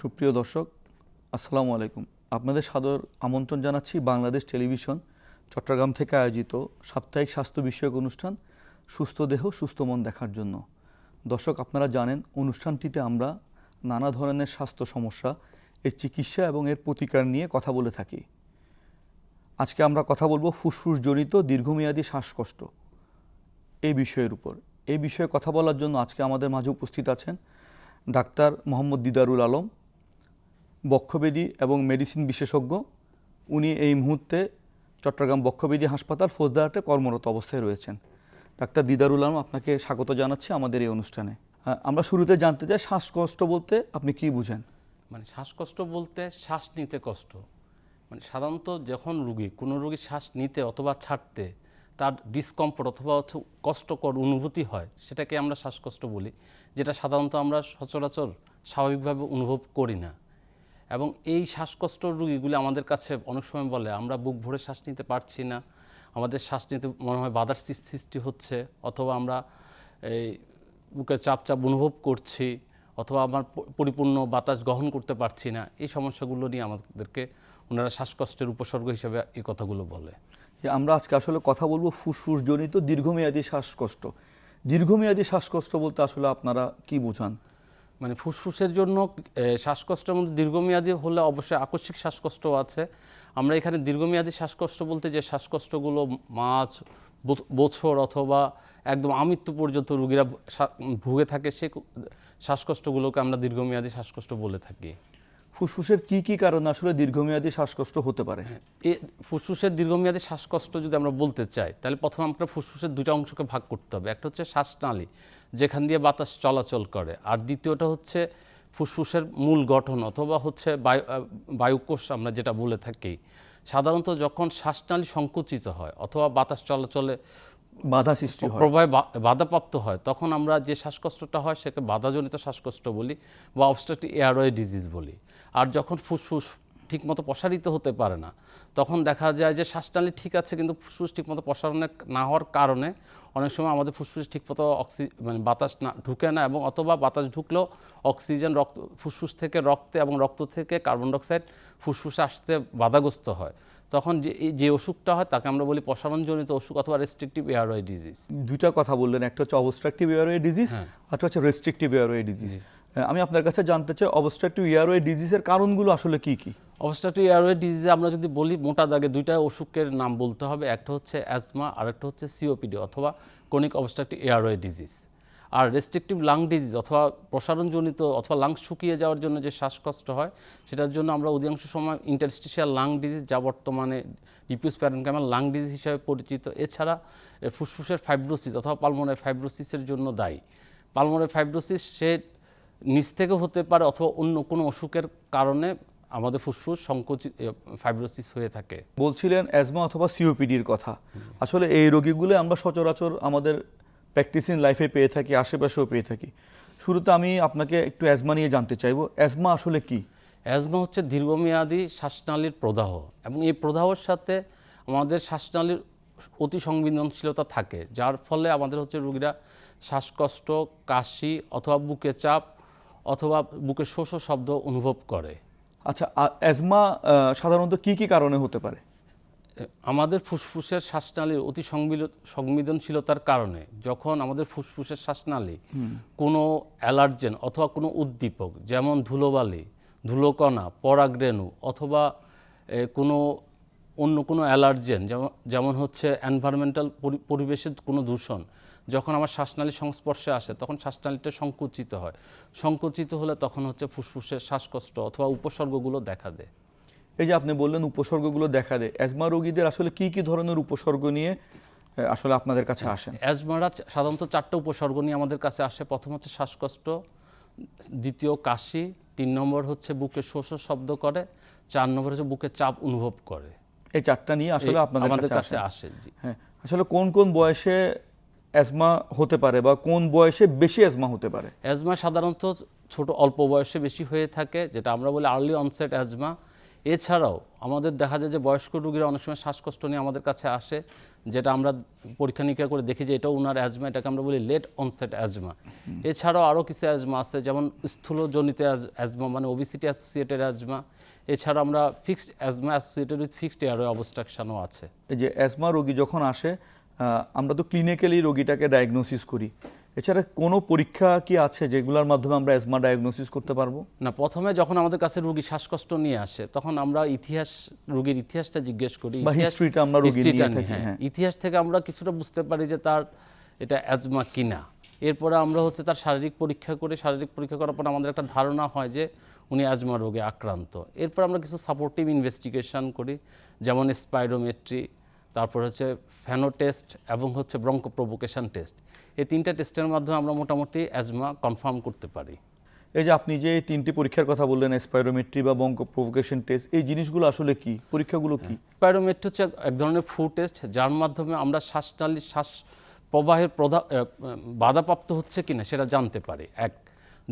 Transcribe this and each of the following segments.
সুপ্রিয় দর্শক, আসসালামু আলাইকুম। আপনাদের সাদর আমন্ত্রণ জানাচ্ছি বাংলাদেশ টেলিভিশন, চট্টগ্রাম থেকে আয়োজিত সাপ্তাহিক স্বাস্থ্য বিষয়ক অনুষ্ঠান, সুস্থ দেহ, সুস্থ মন দেখার জন্য। দর্শক, আপনারা জানেন, অনুষ্ঠানটিতে আমরা নানা ধরনের স্বাস্থ্য সমস্যা, এর চিকিৎসা এবং এর প্রতিকার নিয়ে কথা বলে থাকি। আজকে আমরা কথা বলব ফুসফুসজনিত দীর্ঘমেয়াদী শ্বাসকষ্ট এই বিষয়ের উপর। এই বিষয়ে কথা বলার জন্য আজকে আমাদের মাঝে উপস্থিত আছেন ডাক্তার মোহাম্মদ দিদারুল আলম বক্ষবেদী এবং মেডিসিন বিশেষজ্ঞ। উনি এই মুহূর্তে চট্টগ্রাম বক্ষবেদী হাসপাতাল ফৌজদারহাটে কর্মরত অবস্থায় রয়েছেন। ডাক্তার দিদারুল আলম, আপনাকে স্বাগত জানাচ্ছি আমাদের এই অনুষ্ঠানে। আমরা শুরুতে জানতে চাই, শ্বাসকষ্ট বলতে আপনি কি বুঝেন? মানে শ্বাসকষ্ট বলতে শ্বাস নিতে কষ্ট। মানে সাধারণত যখন রুগী, কোনো রুগী শ্বাস নিতে অথবা ছাড়তে তার ডিসকমফোর্ট অথবা কষ্টকর অনুভূতি হয়, সেটাকে আমরা শ্বাসকষ্ট বলি, যেটা সাধারণত আমরা সচরাচর স্বাভাবিকভাবে অনুভব করি না। এবং এই শ্বাসকষ্ট রুগীগুলি আমাদের কাছে অনেক সময় বলে, আমরা বুক ভরে শ্বাস নিতে পারছি না। আমাদের শ্বাস নিতে মনে হয় বাধার সৃষ্টি হচ্ছে। অথবা আমরা এই বুকে চাপ চাপ অনুভব করছি। অথবা আমার পরিপূর্ণ বাতাস গ্রহণ করতে পারছি না। এই সমস্যাগুলো নিয়ে আমাদেরকে ওনারা শ্বাসকষ্টের উপসর্গ হিসেবে এই কথাগুলো বলে। আমরা আজকে আসলে কথা বলব ফুসফুসজনিত দীর্ঘমেয়াদী শ্বাসকষ্ট। দীর্ঘমেয়াদী শ্বাসকষ্ট বলতে আসলে আপনারা কি বোঝান? মানে ফুসফুসের জন্য শ্বাসকষ্টের মধ্যে দীর্ঘমেয়াদী হলে অবশ্যই আকস্মিক শ্বাসকষ্ট আছে। আমরা এখানে দীর্ঘমেয়াদী শ্বাসকষ্ট বলতে যে শ্বাসকষ্টগুলো মাছ বছর অথবা একদম আমৃত্যু পর্যন্ত রুগীরা ভুগে থাকে, সে শ্বাসকষ্টগুলোকে আমরা দীর্ঘমেয়াদী শ্বাসকষ্ট বলে থাকি। ফুসফুসের কি কি কারণে আসলে দীর্ঘমেয়াদী শ্বাসকষ্ট হতে পারে? এ ফুসফুসের দীর্ঘমেয়াদী শ্বাসকষ্ট যদি আমরা বলতে চাই, তাহলে প্রথমে আমরা ফুসফুসের দুইটা অংশকে ভাগ করতে হবে। একটা হচ্ছে শ্বাসনালী, যেখান দিয়ে বাতাস চলাচল করে। আর দ্বিতীয়টা হচ্ছে ফুসফুসের মূল গঠন অথবা হচ্ছে বায়ু বায়ুকোষ আমরা যেটা বলে থাকি। সাধারণত যখন শ্বাসনালী সংকুচিত হয় অথবা বাতাস চলাচলে বাধা সৃষ্টি হয়। প্রবাহে বাধাপ্রাপ্ত হয়। তখন আমরা যে শ্বাসকষ্টটা হয়, সেকে বাধাজনিত শ্বাসকষ্ট বলি বা অবস্ট্রাকটিভ এয়ারওয়ে ডিজিজ বলি। আর যখন ফুসফুস ঠিকমতো প্রসারিত হতে পারে না, তখন দেখা যায় যে শ্বাসনালী ঠিক আছে, কিন্তু ফুসফুস ঠিকমতো প্রসারণে না হওয়ার কারণে অনেক সময় আমাদের ফুসফুস ঠিকমতো অক্সি মানে বাতাস না, ঢুকে না এবং অথবা বাতাস ঢুকলেও অক্সিজেন রক্ত, ফুসফুস থেকে রক্তে এবং রক্ত থেকে কার্বন ডাইঅক্সাইড ফুসফুসে আসতে বাধাগ্রস্ত হয়। তখন যে এই যে অসুখটা হয় তাকে আমরা বলি প্রসারণজনিত অসুখ অথবা রেস্ট্রিকটিভ এয়ারওয়ে ডিজিজ দুইটা কথা বললেন একটা হচ্ছে অবস্ট্রাকটিভ এয়ারওয়ে ডিজিজ। আর হচ্ছে রেস্ট্রিকটিভ এয়ারওয়ে ডিজিজ আমি আপনার কাছে জানতে চাই অবস্ট্রাকটিভ এয়ারওয়ে ডিজিজের কারণগুলো আসলে কি কি? অবস্ট্রাকটিভ এয়ারওয়ে ডিজিজে আমরা যদি বলি মোটা দাগে দুইটা অসুখের নাম বলতে হবে একটা হচ্ছে অ্যাজমা আর একটা হচ্ছে সিওপিডি অথবা কোনিক অবস্ট্রাকটিভ এয়ারওয়ে ডিজিজ আর রেস্ট্রিকটিভ লাং ডিজিজ অথবা প্রসারণজনিত অথবা লাংস শুকিয়ে যাওয়ার জন্য যে শ্বাসকষ্ট হয়, সেটার জন্য আমরা অধিকাংশ সময় ইন্টারস্টিশিয়াল লাং ডিজিজ যা বর্তমানে ডিপিউস প্যারেনকামাল লাং ডিজিজ হিসাবে পরিচিত। এছাড়া ফুসফুসের ফাইব্রোসিস অথবা পালমোনারি ফাইব্রোসিসের জন্য দায়ী। পালমোনারি ফাইব্রোসিস সে নিচ থেকে হতে পারে অথবা অন্য কোনো অসুখের কারণে আমাদের ফুসফুস সংকোচিত ফাইব্রোসিস হয়ে থাকে। বলছিলেন অ্যাজমা অথবা সিওপিডির কথা। আসলে এই রোগীগুলো আমরা সচরাচর আমাদের প্র্যাকটিসিং লাইফে পেয়ে থাকি আশেপাশেও পেয়ে থাকি। শুরুতে আমি আপনাকে একটু অ্যাজমা নিয়ে জানতে চাইব। অ্যাজমা আসলে কি? অ্যাজমা হচ্ছে দীর্ঘমেয়াদী শ্বাসনালীর প্রদাহ এবং এই প্রদাহর সাথে আমাদের শ্বাসনালীর অতি সংবেদনশীলতা থাকে যার ফলে আমাদের হচ্ছে রুগীরা শ্বাসকষ্ট কাশি অথবা বুকে চাপ অথবা বুকে শোষ শব্দ অনুভব করে। আচ্ছা অ্যাজমা সাধারণত কি কি কারণে হতে পারে? আমাদের ফুসফুসের শ্বাসনালীর অতি সংবেদনশীলতার কারণে যখন আমাদের ফুসফুসের শ্বাসনালী কোনো অ্যালার্জেন অথবা কোনো উদ্দীপক যেমন ধুলোবালি ধুলোকণা পরাগরেণু অথবা কোনো অন্য কোনো অ্যালার্জেন যেমন যেমন হচ্ছে এনভায়রনমেন্টাল পরিবেশের কোনো দূষণ যখন আমার শ্বাসনালীর সংস্পর্শে আসে তখন শ্বাসনালীটা সংকুচিত হয়। সংকুচিত হলে তখন হচ্ছে ফুসফুসের শ্বাসকষ্ট অথবা উপসর্গগুলো দেখা দেয়। এই যে আপনি বললেন উপসর্গগুলো দেখা দেয় অ্যাজমা রোগীদের আসলে কি কি ধরনের উপসর্গ নিয়ে আসলে আপনাদের কাছে আসেন? অ্যাজমারা সাধারণত চারটা উপসর্গ নিয়ে আমাদের কাছে আসে। প্রথম হচ্ছে শ্বাসকষ্ট দ্বিতীয় কাশি তিন নম্বর হচ্ছে বুকে শোষ শব্দ করে চার নম্বর হচ্ছে বুকে চাপ অনুভব করে। এই চারটা নিয়ে আসলে আপনাদের আমাদের কাছে আসে আসে জি। হ্যাঁ আসলে কোন কোন বয়সে অ্যাজমা হতে পারে বা কোন বয়সে বেশি অ্যাজমা হতে পারে? অ্যাজমা সাধারণত ছোট অল্প বয়সে বেশি হয়ে থাকে যেটা আমরা বলি আর্লি অনসেট অ্যাজমা। এছাড়াও আমাদের দেখা যায় যে বয়স্ক রুগীরা অনেক সময় শ্বাসকষ্ট নিয়ে আমাদের কাছে আসে, যেটা আমরা পরীক্ষা নিরীক্ষা করে দেখি যে এটা ওনার অ্যাজমা এটাকে আমরা বলি লেট অনসেট অ্যাজমা এছাড়াও আরও কিছু অ্যাজমা আছে, যেমন স্থূলজনিত অ্যাজমা মানে ওবিসিটি অ্যাসোসিয়েটেড অ্যাজমা এছাড়া আমরা fixed asthma associated with fixed airway অবস্ট্রাকশনও আছে। এই যে অ্যাজমা রোগী যখন আসে আমরা তো ক্লিনিক্যালি রোগীটাকে ডায়াগনোসিস করি। এছাড়া কোনো পরীক্ষা কি আছে যেগুলোর মাধ্যমে আমরা অ্যাজমা ডায়াগনোসিস করতে পারব? না প্রথমে যখন আমাদের কাছে রোগী শ্বাসকষ্ট নিয়ে আসে তখন আমরা ইতিহাস রোগীর ইতিহাসটা জিজ্ঞেস করি। ইতিহাস- আমরা রোগীর নিয়ে থাকি, হ্যাঁ। হ্যাঁ। ইতিহাস থেকে আমরা কিছুটা বুঝতে পারি যে তার এটা অ্যাজমা কিনা। এরপরে আমরা হচ্ছে তার শারীরিক পরীক্ষা করে শারীরিক পরীক্ষা করার পর আমাদের একটা ধারণা হয় যে উনি অ্যাজমা রোগে আক্রান্ত। এরপর আমরা কিছু সাপোর্টিভ ইনভেস্টিগেশন করি যেমন স্পাইরোমেট্রি তারপর হচ্ছে ফ্যানো টেস্ট এবং হচ্ছে ব্রঙ্কো প্রভোকেশন টেস্ট এই তিনটা টেস্টের মাধ্যমে আমরা মোটামুটি অ্যাজমা কনফার্ম করতে পারি। এই যে আপনি যে তিনটি পরীক্ষার কথা বললেন স্পাইরোমেট্রি বা বঙ্ক প্রভোকেশন টেস্ট এই জিনিসগুলো আসলে কি? পরীক্ষাগুলো কি? স্পাইরোমেট্রি হচ্ছে এক ধরনের ফু টেস্ট যার মাধ্যমে আমরা শ্বাসনালী শ্বাস প্রবাহের প্রধা বাধাপ্রাপ্ত হচ্ছে কিনা সেটা জানতে পারি। এক।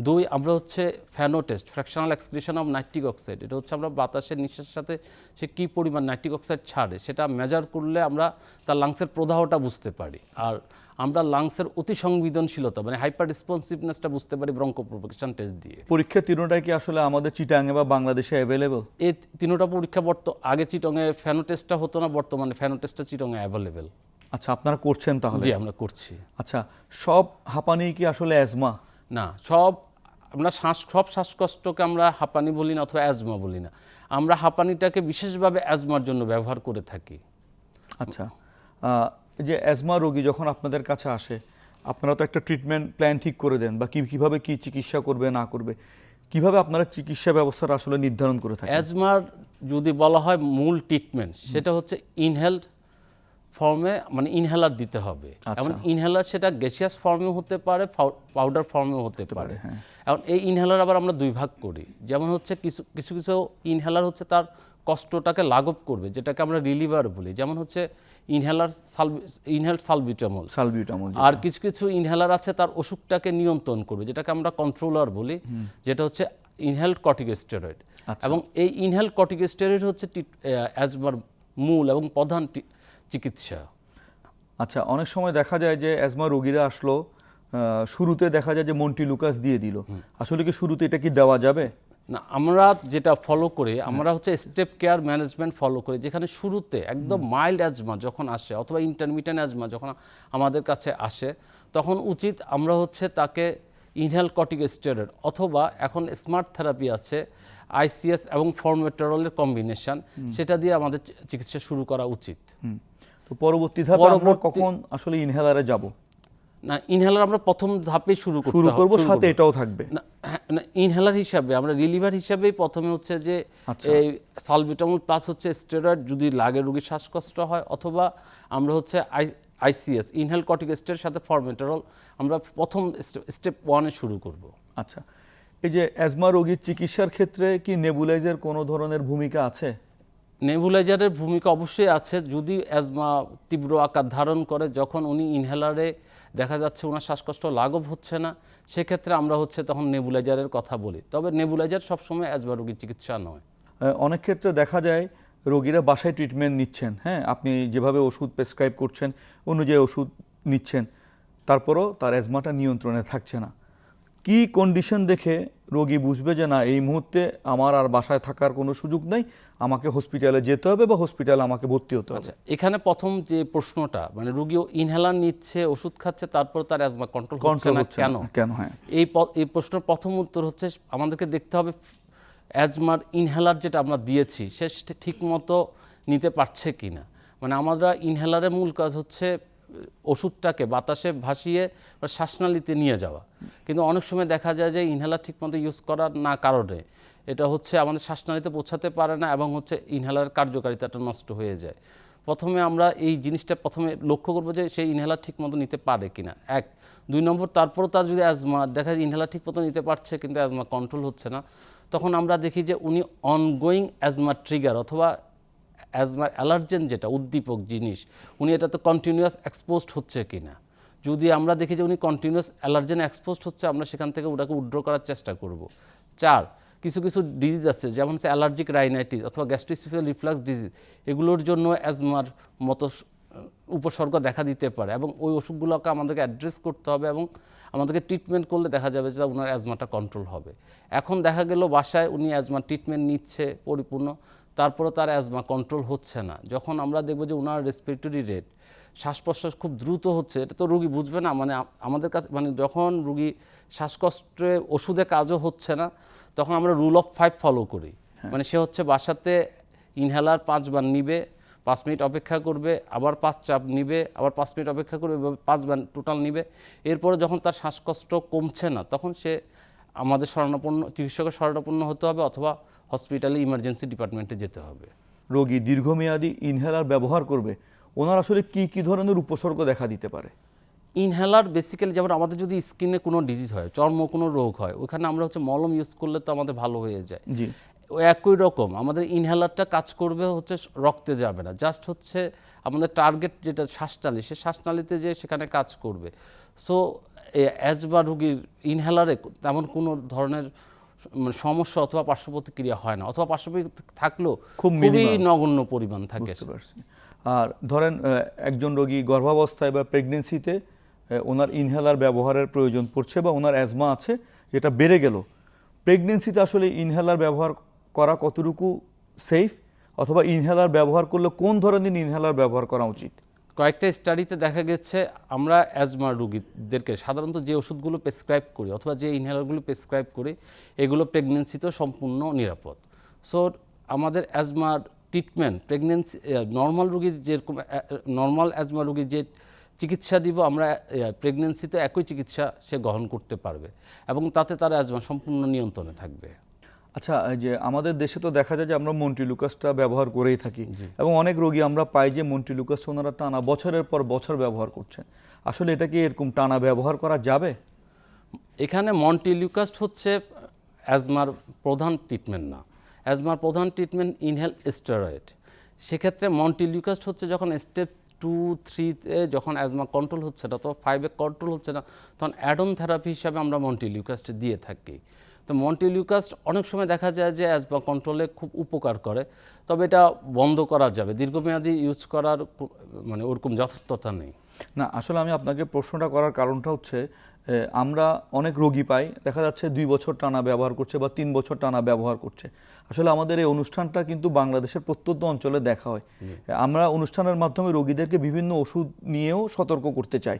দুই আমরা হচ্ছে FeNO test fractional excretion of nitric oxide এটা হচ্ছে আমরা বাতাসের নিঃশ্বাসের সাথে সে কী পরিমাণ নাইট্রিক অক্সাইড ছাড়ে সেটা মেজার করলে আমরা তার লাংসের প্রদাহটা বুঝতে পারি। আর আমরা লাংসের অতি সংবেদনশীলতা মানে হাইপার রেসপন্সিভনেসটা বুঝতে পারি ব্রঙ্কো ব্রঙ্কোপ্রোভোকেশন টেস্ট দিয়ে। পরীক্ষা তিনটাই কি আসলে আমাদের চিটাঙ্গে বা বাংলাদেশে অ্যাভেলেবল এই তিনোটা পরীক্ষা বর্ত আগে চিটংয়ে ফ্যানো টেস্টটা হতো না বর্তমানে ফ্যানো টেস্টটা চিটংয়ে অ্যাভেলেবেল আচ্ছা আপনারা করছেন তাহলে? জি আমরা করছি। আচ্ছা সব হাঁপানি কি আসলে অ্যাজমা না সব আমরা শ্বাস সব শ্বাসকষ্টকে আমরা হাঁপানি বলি না অথবা অ্যাজমা বলি না। আমরা হাঁপানিটাকে বিশেষভাবে অ্যাজমার জন্য ব্যবহার করে থাকি। আচ্ছা যে অ্যাজমা রোগী যখন আপনাদের কাছে আসে আপনারা তো একটা ট্রিটমেন্ট প্ল্যান ঠিক করে দেন বা কি কীভাবে কি চিকিৎসা করবে না করবে কীভাবে আপনারা চিকিৎসা ব্যবস্থাটা আসলে নির্ধারণ করে থাকেন? অ্যাজমার যদি বলা হয় মূল ট্রিটমেন্ট সেটা হচ্ছে ইনহেলড ফর্মে মানে ইনহেলার দিতে হবে। আচ্ছা। এখন ইনহেলার সেটা গ্যাসিয়াস ফর্মেও হতে পারে পাউডার ফর্মেও হতে পারে হ্যাঁ। এখন এই ইনহেলার আবার আমরা দুই ভাগ করি। যেমন হচ্ছে কিছু কিছু কিছু ইনহেলার হচ্ছে তার কষ্টটাকে লাঘব করবে যেটাকে আমরা রিলিভার বলি। যেমন হচ্ছে ইনহেলার ইনহেল সালবিটামল সালবিউটামল আর কিছু কিছু ইনহেলার আছে তার অসুখটাকে নিয়ন্ত্রণ করবে যেটাকে আমরা কন্ট্রোলার বলি যেটা হচ্ছে ইনহেলড কর্টিকোস্টেরয়েড আচ্ছা। এবং এই ইনহেলড কর্টিকোস্টেরয়েড হচ্ছে অ্যাজমার মূল এবং প্রধান চিকিৎসা। আচ্ছা অনেক সময় দেখা যায় যে অ্যাজমা রোগীরা আসলো শুরুতে দেখা যায় যে মন্টি লুকাস দিয়ে দিল। আসলে কি শুরুতে এটা কি দেওয়া যাবে? না আমরা যেটা ফলো করি আমরা হচ্ছে স্টেপ কেয়ার ম্যানেজমেন্ট ফলো করি যেখানে শুরুতে একদম মাইল্ড অ্যাজমা যখন আসে অথবা ইন্টারমিডিয়েন্ট অ্যাজমা যখন আমাদের কাছে আসে তখন উচিত আমরা হচ্ছে তাকে ইনহেল কর্টিকোস্টেরয়েড অথবা এখন স্মার্ট থেরাপি আছে আইসিএস এবং ফর্মেটেরলের কম্বিনেশন সেটা দিয়ে আমাদের চিকিৎসা শুরু করা উচিত। তো পরবর্তী ধাপে আমরা কখন আসলে ইনহেলারে যাব? না ইনহেলার আমরা প্রথম ধাপে শুরু শুরু করব সাথে এটাও থাকবে। না ইনহেলার হিসাবে আমরা রিলিভার হিসাবেই প্রথমে হচ্ছে যে আচ্ছা। এই সালবিটামল প্লাস হচ্ছে স্টেরয়েড যদি লাগে রোগীর শ্বাসকষ্ট হয় অথবা আমরা হচ্ছে আই আইসিএস ইনহেল কর্টিকোস্টের সাথে ফরমেটারল আমরা প্রথম স্টেপ ওয়ানে শুরু করব। আচ্ছা। এই যে অ্যাজমা রোগীর চিকিৎসার ক্ষেত্রে কি নেবুলাইজার কোনো ধরনের ভূমিকা আছে? নেবুলাইজারের ভূমিকা অবশ্যই আছে। যদি অ্যাজমা তীব্র আকার ধারণ করে, যখন উনি ইনহেলারে দেখা যাচ্ছে ওনার শ্বাসকষ্ট লাঘব হচ্ছে না, সেক্ষেত্রে আমরা হচ্ছে তখন নেবুলাইজারের কথা বলি। তবে নেবুলাইজার সবসময় অ্যাজমা রোগীর চিকিৎসা নয়। অনেক ক্ষেত্রে দেখা যায় রোগীরা বাসায় ট্রিটমেন্ট নিচ্ছেন হ্যাঁ? আপনি যেভাবে ওষুধ প্রেসক্রাইব করছেন, অনুযায়ী ওষুধ নিচ্ছেন, তারপরও তার অ্যাজমাটা নিয়ন্ত্রণে থাকছে না। কি কন্ডিশন দেখে রোগী বুঝবে যে না এই মুহূর্তে আমার আর বাসায় থাকার কোনো সুযোগ নেই আমাকে হসপিটালে যেতে হবে বা হসপিটালে আমাকে ভর্তি হতে হবে? আচ্ছা এখানে প্রথম যে প্রশ্নটা মানে রুগী ইনহেলার নিচ্ছে ওষুধ খাচ্ছে তারপর তার অ্যাজমা কন্ট্রোল হচ্ছে না কেন? কেন হ্যাঁ। এই এই প্রশ্নের প্রথম উত্তর হচ্ছে আমাদেরকে দেখতে হবে অ্যাজমার ইনহেলার যেটা আমরা দিয়েছি সে সেটা ঠিকমতো নিতে পারছে কি না মানে আমরা ইনহেলারের মূল কাজ হচ্ছে ওষুধটাকে বাতাসে ভাসিয়ে বা শ্বাসনালীতে নিয়ে যাওয়া। কিন্তু অনেক সময় দেখা যায় যে ইনহেলার ঠিকমতো ইউজ করার না কারণে এটা হচ্ছে আমাদের শ্বাসনালীতে পৌঁছাতে পারে না এবং হচ্ছে ইনহেলার কার্যকারিতাটা নষ্ট হয়ে যায়। প্রথমে আমরা এই জিনিসটা প্রথমে লক্ষ্য করব যে সেই ইনহেলার ঠিক মতো নিতে পারে কিনা। এক। দুই নম্বর, তারপরও তার যদি অ্যাজমা, দেখা যায় ইনহেলার ঠিক মতো নিতে পারছে কিন্তু অ্যাজমা কন্ট্রোল হচ্ছে না। তখন আমরা দেখি যে উনি অনগোয়িং অ্যাজমা ট্রিগার অথবা অ্যাজমার অ্যালার্জেন যেটা, উদ্দীপক জিনিস, উনি এটা তো কন্টিনিউয়াস এক্সপোজড হচ্ছে কিনা? যদি আমরা দেখি যে উনি কন্টিনিউয়াস অ্যালার্জেন এক্সপোজড হচ্ছে, আমরা সেখান থেকে ওটাকে উড্র করার চেষ্টা করব। চার, কিছু কিছু ডিজিজ আছে, যেমন হচ্ছে অ্যালার্জিক রাইনাইটিস অথবা গ্যাস্ট্রিসিফিয়াল রিফ্লাক্স ডিজিজ এগুলোর জন্য অ্যাজমার মতো উপসর্গ দেখা দিতে পারে এবং ওই ওষুধগুলোকে আমাদেরকে অ্যাড্রেস করতে হবে এবং আমাদেরকে ট্রিটমেন্ট করলে দেখা যাবে যে ওনার অ্যাজমাটা কন্ট্রোল হবে। এখন দেখা গেল বাসায় উনি অ্যাজমা ট্রিটমেন্ট নিচ্ছে পরিপূর্ণ তারপরে তার অ্যাজমা কন্ট্রোল হচ্ছে না। যখন আমরা দেখব যে ওনার রেসপিরেটরি রেট শ্বাস প্রশ্বাস খুব দ্রুত হচ্ছে এটা তো রুগী বুঝবে না। মানে আমাদের কাছে মানে যখন রুগী শ্বাসকষ্টে ওষুধে কাজও হচ্ছে না তখন আমরা রুল অফ ফাইভ ফলো করি। মানে সে হচ্ছে বাসাতে ইনহেলার পাঁচবার নিবে পাঁচ মিনিট অপেক্ষা করবে আবার পাঁচ চাপ নিবে আবার পাঁচ মিনিট অপেক্ষা করবে পাঁচবার টোটাল নিবে। এরপরে যখন তার শ্বাসকষ্ট কমছে না তখন সে আমাদের শরণাপন্ন চিকিৎসকের শরণাপন্ন হতে হবে অথবা হসপিটালে ইমার্জেন্সি ডিপার্টমেন্টে যেতে হবে। রোগী দীর্ঘমেয়াদী ইনহেলার ব্যবহার করবে ওনার আসলে কি কি ধরনের উপসর্গ দেখা দিতে পারে? ইনহেলার বেসিক্যালি যেমন আমাদের যদি স্কিনে কোনো ডিজিজ হয় চর্ম কোনো রোগ হয় ওখানে আমরা হচ্ছে মলম ইউজ করলে তো আমাদের ভালো হয়ে যায়। জি। একই রকম আমাদের ইনহেলারটা কাজ করবে হচ্ছে রক্তে যাবে না জাস্ট হচ্ছে আমাদের টার্গেট যেটা শ্বাসনালী সে শ্বাসনালীতে যে সেখানে কাজ করবে। সো অ্যাজমা রুগীর ইনহেলারে তেমন কোনো ধরনের মানে সমস্যা অথবা পার্শ্ব প্রতিক্রিয়া হয় না। অথবা পার্শ্ব থাকলেও খুব খুবই নগণ্য পরিমাণ থাকে। আর ধরেন একজন রোগী গর্ভাবস্থায় বা প্রেগনেন্সিতে ওনার ইনহেলার ব্যবহারের প্রয়োজন পড়ছে বা ওনার অ্যাজমা আছে যেটা বেড়ে গেল। প্রেগনেন্সিতে আসলে ইনহেলার ব্যবহার করা কতটুকু সেফ অথবা ইনহেলার ব্যবহার করলে কোন ধরনের ইনহেলার ব্যবহার করা উচিত? কয়েকটা স্টাডিতে দেখা গেছে, আমরা অ্যাজমা রুগীদেরকে সাধারণত যে ওষুধগুলো প্রেসক্রাইব করি অথবা যে ইনহেলারগুলো প্রেসক্রাইব করি, এগুলো প্রেগনেন্সিতেও সম্পূর্ণ নিরাপদ। সো আমাদের অ্যাজমার ট্রিটমেন্ট প্রেগনেন্সি নর্মাল রুগীর যেরকম নর্মাল অ্যাজমা রুগীর যে চিকিৎসা দিব, আমরা প্রেগনেন্সিতে একই চিকিৎসা সে গ্রহণ করতে পারবে এবং তাতে তার অ্যাজমা সম্পূর্ণ নিয়ন্ত্রণে থাকবে। আচ্ছা যে আমাদের দেশে তো দেখা যায় যে আমরা মন্টিলুকাসটা ব্যবহার করেই থাকি এবং অনেক রোগী আমরা পাই যে মন্টিলুকাসটা ওনারা টানা বছরের পর বছর ব্যবহার করছেন। আসলে এটা কি এরকম টানা ব্যবহার করা যাবে? এখানে মন্টিলিউকাস্ট হচ্ছে অ্যাজমার প্রধান ট্রিটমেন্ট না। অ্যাজমার প্রধান ট্রিটমেন্ট ইনহেল স্টেরয়েড। সেক্ষেত্রে মন্টিলিউকাস্ট হচ্ছে যখন স্টেপ টু থ্রিতে যখন অ্যাজমা কন্ট্রোল হচ্ছে না তো ফাইভে কন্ট্রোল হচ্ছে না তখন অ্যাডন থেরাপি হিসাবে আমরা মন্টিলিউকাস্ট দিয়ে থাকি। তো মন্টিলিউকাস্ট অনেক সময় দেখা যায় যে অ্যাজমা কন্ট্রোলে খুব উপকার করে তবে এটা বন্ধ করা যাবে। দীর্ঘমেয়াদী ইউজ করার মানে ওরকম যথার্থতা নেই। না আসলে আমি আপনাকে প্রশ্নটা করার কারণটা হচ্ছে আমরা অনেক রোগী পাই দেখা যাচ্ছে দুই বছর টানা ব্যবহার করছে বা তিন বছর টানা ব্যবহার করছে। আসলে আমাদের এই অনুষ্ঠানটা কিন্তু বাংলাদেশের প্রত্যন্ত অঞ্চলে দেখা হয়। আমরা অনুষ্ঠানের মাধ্যমে রোগীদেরকে বিভিন্ন ওষুধ নিয়েও সতর্ক করতে চাই।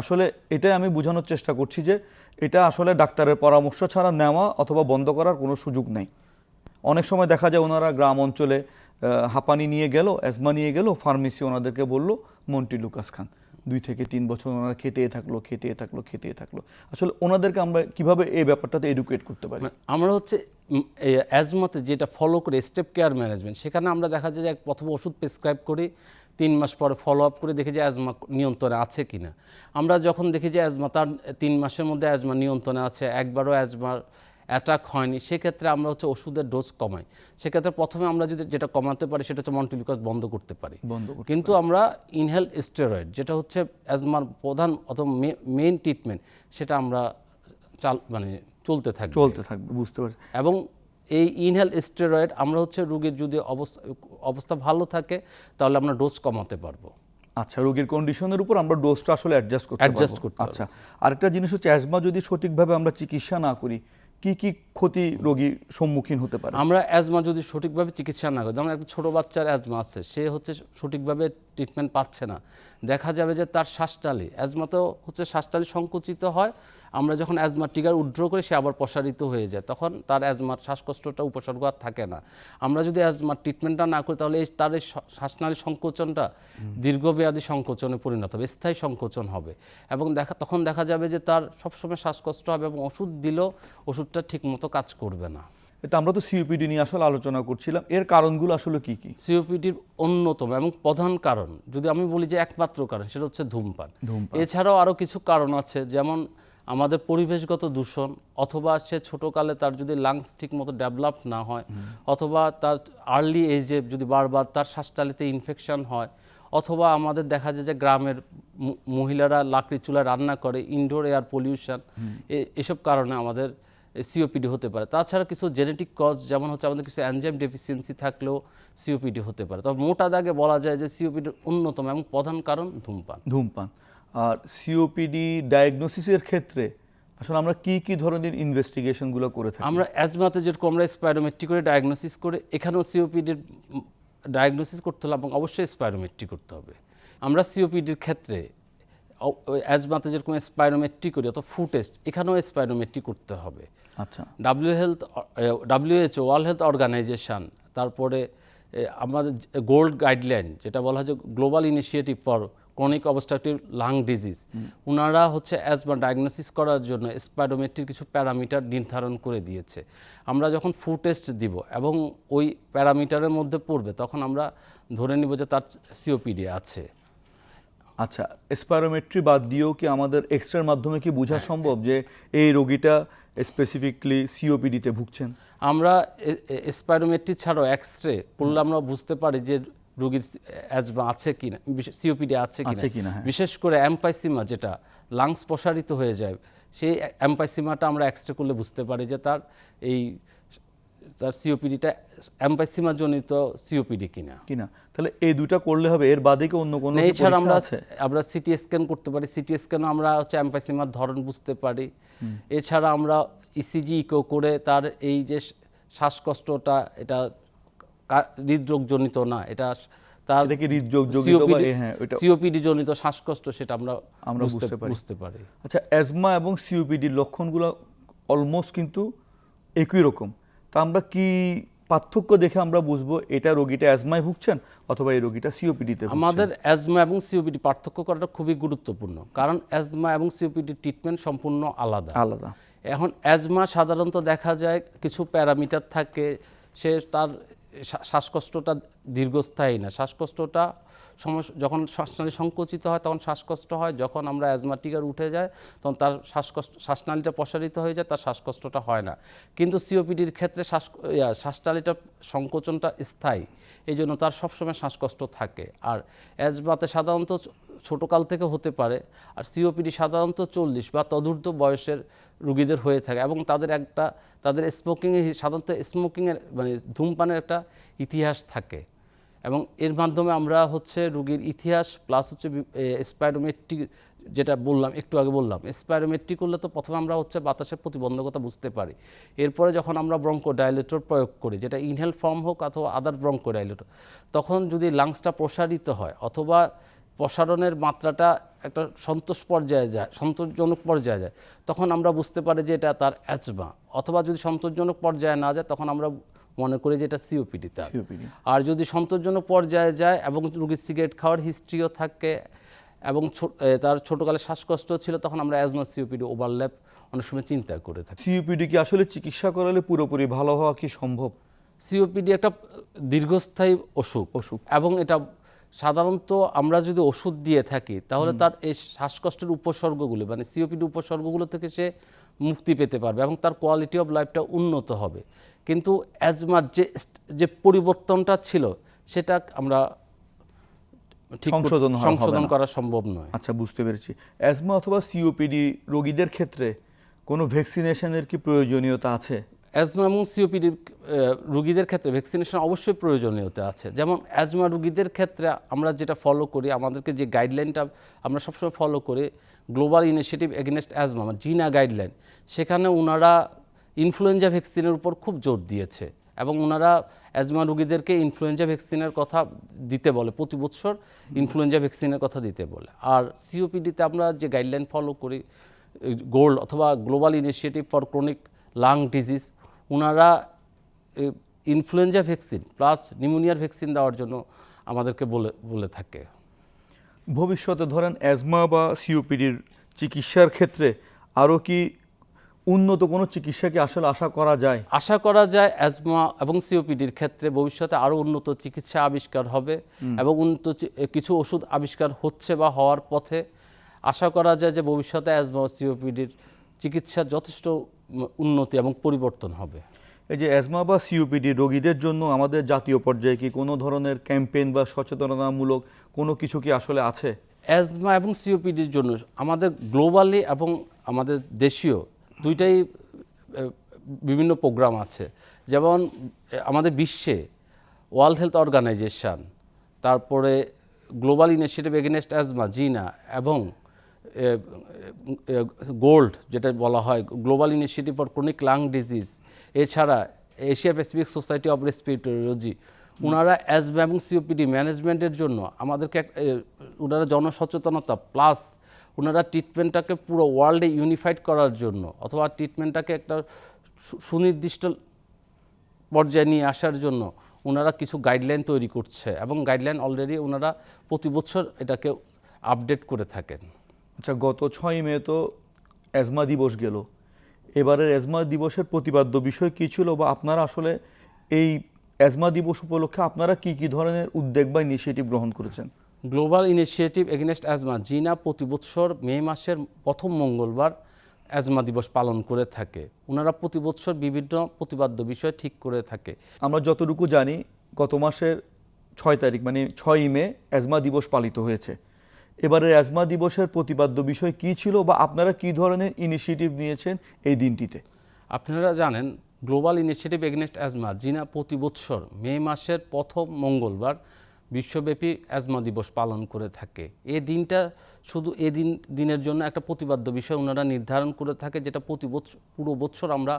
আসলে এটাই আমি বোঝানোর চেষ্টা করছি যে এটা আসলে ডাক্তারের পরামর্শ ছাড়া নেওয়া অথবা বন্ধ করার কোনো সুযোগ নেই। অনেক সময় দেখা যায় ওনারা গ্রাম অঞ্চলে হাঁপানি নিয়ে গেল, অ্যাজমা নিয়ে গেল, ফার্মেসি ওনাদেরকে বলল, মন্টি লুকাস খান, দুই থেকে তিন বছর ওনারা খেতে থাকল খেতে থাকল খেতে থাকল। আসলে ওনাদেরকে আমরা কীভাবে এই ব্যাপারটাতে এডুকেট করতে পারি? আমরা হচ্ছে অ্যাজমাতে যেটা ফলো করে স্টেপ কেয়ার ম্যানেজমেন্ট সেখানে আমরা দেখা যায় যে প্রথমে ওষুধ প্রেসক্রাইব করি তিন মাস পরে ফলো আপ করে দেখি যে অ্যাজমা নিয়ন্ত্রণে আছে কি না আমরা যখন দেখি যে অ্যাজমা তার তিন মাসের মধ্যে অ্যাজমা নিয়ন্ত্রণে আছে একবারও অ্যাজমার অ্যাটাক হয়নি সেক্ষেত্রে আমরা হচ্ছে ওষুধের ডোজ কমাই। সেক্ষেত্রে প্রথমে আমরা যদি যেটা কমাতে পারি সেটা হচ্ছে মন্টিলিকাস বন্ধ করতে পারি। বন্ধ কিন্তু আমরা ইনহেল স্টেরয়েড যেটা হচ্ছে অ্যাজমার প্রধান অথবা মেইন ট্রিটমেন্ট সেটা আমরা চাল মানে চলতে থাকি চলতে থাকবে বুঝতে পারছি। এবং এই ইনহেল স্টেরয়েড আমরা হচ্ছে রোগীর যদি অবস্থা অবস্থা ভালো থাকে তাহলে আমরা ডোজ কমাতে পারব। আচ্ছা রোগীর কন্ডিশনের উপর আমরা ডোজটা আসলে অ্যাডজাস্ট করতে অ্যাডজাস্ট করতে আচ্ছা আরেকটা জিনিস হচ্ছে অ্যাজমা যদি সঠিকভাবে আমরা চিকিৎসা না করি কি কি ক্ষতি রোগী সম্মুখীন হতে পারে? আমরা অ্যাজমা যদি সঠিকভাবে চিকিৎসা না করি যেমন একটা ছোটো বাচ্চার অ্যাজমা আছে সে হচ্ছে সঠিকভাবে ট্রিটমেন্ট পাচ্ছে না। দেখা যাবে যে তার শ্বাসটালি অ্যাজমা তো হচ্ছে শ্বাসটালি সংকুচিত হয় আমরা যখন অ্যাজমা টিকার উড্র করি সে আবার প্রসারিত হয়ে যায়। তখন তার অ্যাজমার শ্বাসকষ্টটা উপসর্গ আর থাকে না। আমরা যদি অ্যাজমার ট্রিটমেন্টটা না করি তাহলে তার এই শ্বাসনালী সংকোচনটা দীর্ঘমেয়াদী সংকোচনে পরিণত হবে স্থায়ী সংকোচন হবে। এবং দেখা তখন দেখা যাবে যে তার সবসময় শ্বাসকষ্ট হবে এবং ওষুধ দিলেও ওষুধটা ঠিকমতো কাজ করবে না। এটা আমরা তো সিওপিডি নিয়ে আসলে আলোচনা করছিলাম। এর কারণগুলো আসলে কি কি? সিওপিডির অন্যতম এবং প্রধান কারণ যদি আমি বলি যে একমাত্র কারণ সেটা হচ্ছে ধূমপান। ধূমপান। এছাড়াও আরও কিছু কারণ আছে যেমন আমাদের পরিবেশগত দূষণ, অথবা সে ছোটোকালে তার যদি লাংস ঠিক মতো ডেভেলপ না হয়, অথবা তার আর্লি এজে যদি বারবার তার শ্বাসটালিতে ইনফেকশন হয়, অথবা আমাদের দেখা যায় যে গ্রামের মহিলারা লাকড়ি চুলায় রান্না করে ইনডোর এয়ার পলিউশন এসব কারণে আমাদের সিওপিডি হতে পারে। তাছাড়া কিছু জেনেটিক কজ যেমন হচ্ছে আমাদের কিছু অ্যানজাইম ডেফিসিয়েন্সি থাকলেও সিওপিডি হতে পারে। তবে মোটা দাগে বলা যায় যে সিওপিডির অন্যতম এবং প্রধান কারণ ধূমপান। ধূমপান। আর সিওপিডি ডায়াগনোসিসের ক্ষেত্রে আসলে আমরা কি কি ধরনের ইনভেস্টিগেশনগুলো করে থাকি? আমরা অ্যাজমাতে যেরকম আমরা স্পাইরোমেট্রি করে ডায়াগনোসিস করে এখানেও সিওপিডির ডায়াগনোসিস করতে হলে এবং অবশ্যই স্পাইরোমেট্রি করতে হবে। আমরা সিওপিডির ক্ষেত্রে অ্যাজমাতে যেরকম স্পাইরোমেট্রি করি অথবা ফুড টেস্ট এখানেও স্পাইরোমেট্রি করতে হবে। আচ্ছা। W health WHO world health organization তারপরে আমাদের গোল্ড গাইডলাইন যেটা বলা হয় যে global initiative for chronic obstructive lung disease ওনারা হচ্ছে অ্যাজমা ডায়াগনোসিস করার জন্য স্পাইডোমেট্রির কিছু প্যারামিটার নির্ধারণ করে দিয়েছে। আমরা যখন ফুড টেস্ট দিব এবং ওই প্যারামিটারের মধ্যে পড়বে তখন আমরা ধরে নিব যে তার সিওপিডি আছে। আচ্ছা স্পাইরোমেট্রি বাদ দিয়েও কি আমাদের এক্সরের মাধ্যমে কি বোঝা সম্ভব যে এই রোগীটা স্পেসিফিকলি সিওপিডিতে ভুগছেন? আমরা স্পাইরোমেট্রি ছাড়াও এক্স রে করলে আমরা বুঝতে পারি যে রোগীর অ্যাজমা আছে কিনা সিওপিডি আছে কিনা, কিনা হ্যাঁ। বিশেষ করে অ্যাম্পাইসিমা যেটা লাংস প্রসারিত হয়ে যায় সেই অ্যাম্পাইসিমাটা আমরা এক্স রে করলে বুঝতে পারি যে তার এই তার সিওপিডিটা অ্যাম্পাইসিমা জনিত সিওপিডি কিনা। কিনা। তাহলে এই দুটা করলে হবে এর বাদে কি অন্য কোনো এছাড়া আমরা আছে? আমরা সিটি স্ক্যান করতে পারি। সিটি স্ক্যানও আমরা হচ্ছে অ্যাম্পাইসিমার ধরন বুঝতে পারি। এছাড়া আমরা ইসিজি ইকো করে তার এই যে শ্বাসকষ্টটা এটা কা- হৃদরোগজনিত না এটা তার কি হৃদরোগ হ্যাঁ সিওপিডি জনিত শ্বাসকষ্ট সেটা আমরা আমরা বুঝতে পারি। বুঝতে পারি। আচ্ছা অ্যাজমা এবং সিওপিডির লক্ষণগুলো অলমোস্ট কিন্তু একই রকম। তা আমরা কি পার্থক্য দেখে আমরা বুঝব এটা রোগীটা অ্যাজমায় ভুগছেন অথবা এই রোগীটা সিওপিডিতে আমাদের অ্যাজমা এবং সিওপিডি পার্থক্য করাটা খুবই গুরুত্বপূর্ণ কারণ অ্যাজমা এবং সিওপিডি ট্রিটমেন্ট সম্পূর্ণ আলাদা। আলাদা। এখন অ্যাজমা সাধারণত দেখা যায় কিছু প্যারামিটার থাকে সে তার শ্বাসকষ্টটা দীর্ঘস্থায়ী না। শ্বাসকষ্টটা সমস্যা যখন শ্বাসনালী সংকুচিত হয়, তখন শ্বাসকষ্ট হয়। যখন আমরা অ্যাজমাটিকার উঠে যায়, তখন তার শ্বাসকষ্ট, শ্বাসনালীটা প্রসারিত হয়ে যায়, তার শ্বাসকষ্টটা হয় না। কিন্তু সিওপিডির ক্ষেত্রে শ্বাস শ্বাসনালীটা সংকোচনটা স্থায়ী। এই জন্য তার সবসময় শ্বাসকষ্ট থাকে। আর অ্যাজমাতে সাধারণত ছোটকাল থেকে হতে পারে, আর সিওপিডি সাধারণত চল্লিশ বা তদূর্ধ্ব বয়সের রুগীদের হয়ে থাকে এবং তাদের একটা, তাদের স্মোকিংয়ে সাধারণত স্মোকিংয়ের মানে ধূমপানের একটা ইতিহাস থাকে। এবং এর মাধ্যমে আমরা হচ্ছে রুগীর ইতিহাস প্লাস হচ্ছে স্পাইরোমেট্রি যেটা বললাম, একটু আগে বললাম স্পাইরোমেট্রি করলে তো প্রথমে আমরা হচ্ছে বাতাসের প্রতিবন্ধকতা বুঝতে পারি। এরপরে যখন আমরা ব্রঙ্কো ডাইলেটর প্রয়োগ করি, যেটা ইনহেল ফর্ম হোক অথবা আদার ব্রঙ্কো ডাইলেটর তখন যদি লাংসটা প্রসারিত হয় অথবা প্রসারণের মাত্রাটা একটা সন্তোষ পর্যায়ে যায় সন্তোষজনক পর্যায়ে যায়। তখন আমরা বুঝতে পারি যে এটা তার অ্যাজমা অথবা যদি সন্তোষজনক পর্যায়ে না যায় তখন আমরা মনে করি যে এটা সিওপিডি তার। আর যদি সন্তোষজনক পর্যায়ে যায় এবং রুগীর সিগারেট খাওয়ার হিস্ট্রিও থাকে এবং তার ছোটোকালে শ্বাসকষ্ট ছিল তখন আমরা অ্যাজমা সিওপিডি ওভারল্যাপ অনেক সময় চিন্তা করে থাকি। সিওপিডি কি আসলে চিকিৎসা করালে পুরোপুরি ভালো হওয়া কি সম্ভব? সিওপিডি একটা দীর্ঘস্থায়ী অসুখ অসুখ। এবং এটা সাধারণত আমরা যদি ওষুধ দিয়ে থাকি তাহলে তার এই শ্বাসকষ্টের উপসর্গগুলো মানে সিওপিডি উপসর্গগুলো থেকে সে মুক্তি পেতে পারবে এবং তার কোয়ালিটি অফ লাইফটা উন্নত হবে। কিন্তু অ্যাজমার যে যে পরিবর্তনটা ছিল সেটা আমরা সংশোধন সংশোধন করা সম্ভব নয়। আচ্ছা বুঝতে পেরেছি। অ্যাজমা অথবা সিওপিডি রোগীদের ক্ষেত্রে কোনো ভ্যাকসিনেশনের কি প্রয়োজনীয়তা আছে? অ্যাজমা এবং সিওপিডি রুগীদের ক্ষেত্রে ভ্যাকসিনেশন অবশ্যই প্রয়োজনীয়তা আছে। যেমন অ্যাজমা রুগীদের ক্ষেত্রে আমরা যেটা ফলো করি, আমাদেরকে যে গাইডলাইনটা আমরা সবসময় ফলো করি গ্লোবাল ইনিশিয়েটিভ এগেনস্ট অ্যাজমা মানে জিনা গাইডলাইন সেখানে ওনারা ইনফ্লুয়েঞ্জা ভ্যাকসিনের উপর খুব জোর দিয়েছে এবং ওনারা অ্যাজমা রুগীদেরকে ইনফ্লুয়েঞ্জা ভ্যাকসিনের কথা দিতে বলে, প্রতি বছর ইনফ্লুয়েঞ্জা ভ্যাকসিনের কথা দিতে বলে। আর সিওপিডিতে আমরা যে গাইডলাইন ফলো করি গোল্ড অথবা global initiative for chronic lung disease ওনারা ইনফ্লুয়েঞ্জা ভ্যাকসিন প্লাস নিউমোনিয়ার ভ্যাকসিন দেওয়ার জন্য আমাদেরকে বলে বলে থাকে। ভবিষ্যতে ধরেন অ্যাজমা বা সিওপিডির চিকিৎসার ক্ষেত্রে আরও কি উন্নত কোনো চিকিৎসা কি আসলে আশা করা যায়? আশা করা যায় অ্যাজমা এবং সিওপিডির ক্ষেত্রে ভবিষ্যতে আরও উন্নত চিকিৎসা আবিষ্কার হবে এবং উন্নত কিছু ওষুধ আবিষ্কার হচ্ছে বা হওয়ার পথে। আশা করা যায় যে ভবিষ্যতে অ্যাজমা ও সিওপিডির চিকিৎসা যথেষ্ট উন্নতি এবং পরিবর্তন হবে। এই যে অ্যাজমা বা সিওপিডি রোগীদের জন্য আমাদের জাতীয় পর্যায়ে কি কোনো ধরনের ক্যাম্পেইন বা সচেতনতামূলক কোনো কিছু কি আসলে আছে? অ্যাজমা এবং সিওপিডির জন্য আমাদের গ্লোবালি এবং আমাদের দেশীয় দুইটাই বিভিন্ন প্রোগ্রাম আছে। যেমন আমাদের বিশ্বে ওয়ার্ল্ড হেলথ অর্গানাইজেশন তারপরে global initiative against asthma GINA এবং গোল্ড, যেটা বলা হয় global initiative for chronic lung disease এছাড়া Asia Pacific society of respiratory ওনারা অ্যাজমা এবং সিওপিডি ম্যানেজমেন্টের জন্য আমাদেরকে এক- ওনারা জনসচেতনতা প্লাস ওনারা ট্রিটমেন্টটাকে পুরো ওয়ার্ল্ডে ইউনিফাইড করার জন্য অথবা ট্রিটমেন্টটাকে একটা সুনির্দিষ্ট পর্যায়ে নিয়ে আসার জন্য ওনারা কিছু গাইডলাইন তৈরি করছে এবং গাইডলাইন অলরেডি ওনারা প্রতি বছর এটাকে আপডেট করে থাকেন। আচ্ছা গত ছয় মে তো অ্যাজমা দিবস গেল। এবারের অ্যাজমা দিবসের প্রতিপাদ্য বিষয় কী ছিল বা আপনারা আসলে এই অ্যাজমা দিবস উপলক্ষে আপনারা কি কি ধরনের উদ্যোগ বা ইনিশিয়েটিভ গ্রহণ করেছেন? গ্লোবাল ইনিশিয়েটিভ এগেনস্ট অ্যাজমা জিনা প্রতি বছর মে মাসের প্রথম মঙ্গলবার অ্যাজমা দিবস পালন করে থাকে। ওনারা প্রতি বছর বিভিন্ন প্রতিপাদ্য বিষয় ঠিক করে থাকে। আমরা যতটুকু জানি গত মাসের ছয় তারিখ মানে ছয়ই মে অ্যাজমা দিবস পালিত হয়েছে। এবারের অ্যাজমা দিবসের প্রতিপাদ্য বিষয় কী ছিল বা আপনারা কী ধরনের ইনিশিয়েটিভ নিয়েছেন এই দিনটিতে? আপনারা জানেন গ্লোবাল ইনিশিয়েটিভ এগেনস্ট অ্যাজমা জিনা প্রতি বছর মে মাসের প্রথম মঙ্গলবার বিশ্বব্যাপী অ্যাজমা দিবস পালন করে থাকে। এ দিনটা শুধু এই দিন, দিনের জন্য একটা প্রতিবাদ্য বিষয় ওনারা নির্ধারণ করে থাকে, যেটা প্রতি বছর পুরো বছর আমরা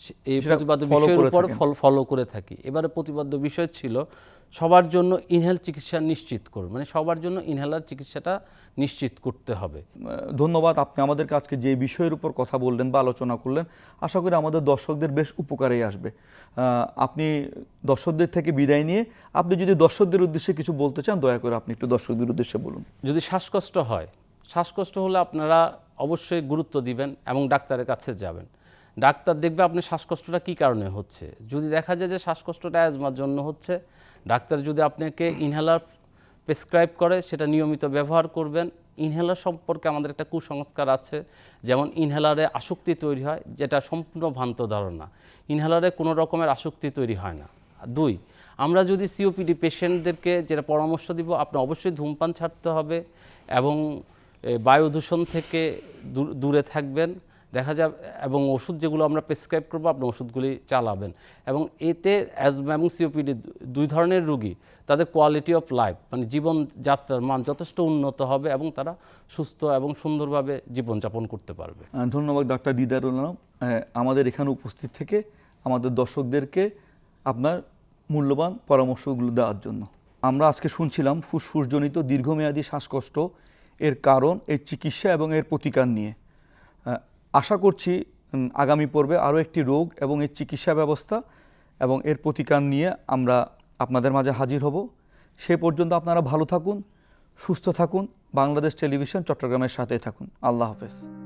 এই সেটা প্রতিবাদ্য বিষয়ের উপর ফলো করে থাকি। এবারে প্রতিবাদ্য বিষয় ছিল সবার জন্য ইনহেল চিকিৎসা নিশ্চিত করুন। মানে সবার জন্য ইনহেলার চিকিৎসাটা নিশ্চিত করতে হবে। ধন্যবাদ আপনি আমাদের আজকে যে বিষয়ের উপর কথা বললেন বা আলোচনা করলেন আশা করি আমাদের দর্শকদের বেশ উপকারেই আসবে। আহ, আপনি দর্শকদের থেকে বিদায় নিয়ে আপনি যদি দর্শকদের উদ্দেশ্যে কিছু বলতে চান দয়া করে আপনি একটু দর্শকদের উদ্দেশ্যে বলুন। যদি শ্বাসকষ্ট হয় শ্বাসকষ্ট হলে আপনারা অবশ্যই গুরুত্ব দিবেন এবং ডাক্তারের কাছে যাবেন। ডাক্তার দেখবে আপনার শ্বাসকষ্টটা কী কারণে হচ্ছে। যদি দেখা যায় যে শ্বাসকষ্টটা অ্যাজমার জন্য হচ্ছে, ডাক্তার যদি আপনাকে ইনহেলার প্রেসক্রাইব করে, সেটা নিয়মিত ব্যবহার করবেন। ইনহেলার সম্পর্কে আমাদের একটা কুসংস্কার আছে, যেমন ইনহেলারে আসক্তি তৈরি হয়, যেটা সম্পূর্ণ ভ্রান্ত ধারণা। ইনহেলারে কোনো রকমের আসক্তি তৈরি হয় না। দুই, আমরা যদি সিওপিডি পেশেন্টদেরকে যেটা পরামর্শ দিব, আপনি অবশ্যই ধূমপান ছাড়তে হবে এবং বায়ু দূষণ থেকে দূরে থাকবেন। দেখা যাবে এবং ওষুধ যেগুলো আমরা প্রেসক্রাইব করব, আপনি ওষুধগুলি চালাবেন। এবং এতে অ্যাজমা এবং সিওপিডি দুই ধরনের রুগী, তাদের কোয়ালিটি অফ লাইফ মানে জীবনযাত্রার মান যথেষ্ট উন্নত হবে এবং তারা সুস্থ এবং সুন্দরভাবে জীবনযাপন করতে পারবে। ধন্যবাদ ডাক্তার দিদারুল আমাদের এখানে উপস্থিত থেকে আমাদের দর্শকদেরকে আপনার মূল্যবান পরামর্শগুলো দেওয়ার জন্য। আমরা আজকে শুনছিলাম ফুসফুসজনিত দীর্ঘমেয়াদী শ্বাসকষ্ট, এর কারণ, এর চিকিৎসা এবং এর প্রতিকার নিয়ে। আশা করছি আগামী পর্বে আরও একটি রোগ এবং এর চিকিৎসা ব্যবস্থা এবং এর প্রতিকার নিয়ে আমরা আপনাদের মাঝে হাজির হব। সে পর্যন্ত আপনারা ভালো থাকুন, সুস্থ থাকুন। বাংলাদেশ টেলিভিশন, চট্টগ্রামের সাথে থাকুন। আল্লাহ হাফেজ।